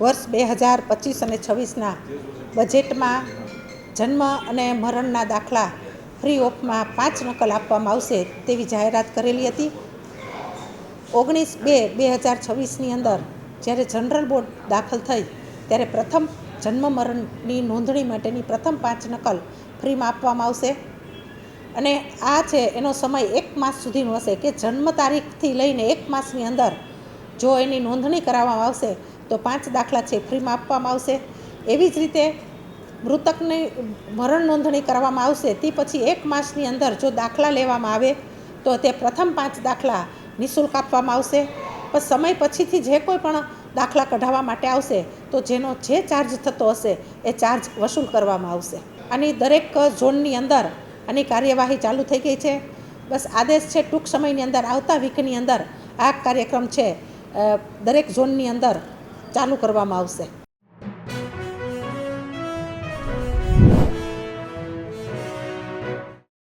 વર્ષ બે હજાર પચીસ અને છવ્વીસના બજેટમાં જન્મ અને મરણના દાખલા ફ્રી ઓફમાં પાંચ નકલ આપવામાં આવશે તેવી જાહેરાત કરેલી હતી. ઓગણીસ બે બે હજાર છવ્વીસની અંદર જ્યારે જનરલ બોર્ડ દાખલ થઈ ત્યારે પ્રથમ જન્મ મરણની નોંધણી માટેની પ્રથમ પાંચ નકલ ફ્રીમાં આપવામાં આવશે. અને આ છે એનો સમય એક માસ સુધીનો હશે કે જન્મ તારીખથી લઈને એક માસની અંદર જો એની નોંધણી કરાવવામાં આવશે તો પાંચ દાખલા છે, ફ્રીમાં આપવામાં આવશે. એવી જ રીતે મૃતકની મરણ નોંધણી કરવામાં આવશે, તે પછી એક માસની અંદર જો દાખલા લેવામાં આવે, તો તે પ્રથમ પાંચ દાખલા નિઃશુલ્ક આપવામાં આવશે. પણ સમય પછીથી જે કોઈ પણ દાખલા કઢાવવા માટે આવશે, તો જેનો જે ચાર્જ થતો હશે, એ ચાર્જ વસૂલ કરવામાં આવશે. આની દરેક ઝોનની અંદર આની કાર્યવાહી ચાલુ થઈ ગઈ છે. બસ આદેશ છે, ટૂંક સમયની અંદર, આવતા વીકની અંદર આ કાર્યક્રમ છે દરેક ઝોનની અંદર ચાલુ કરવામાં આવશે.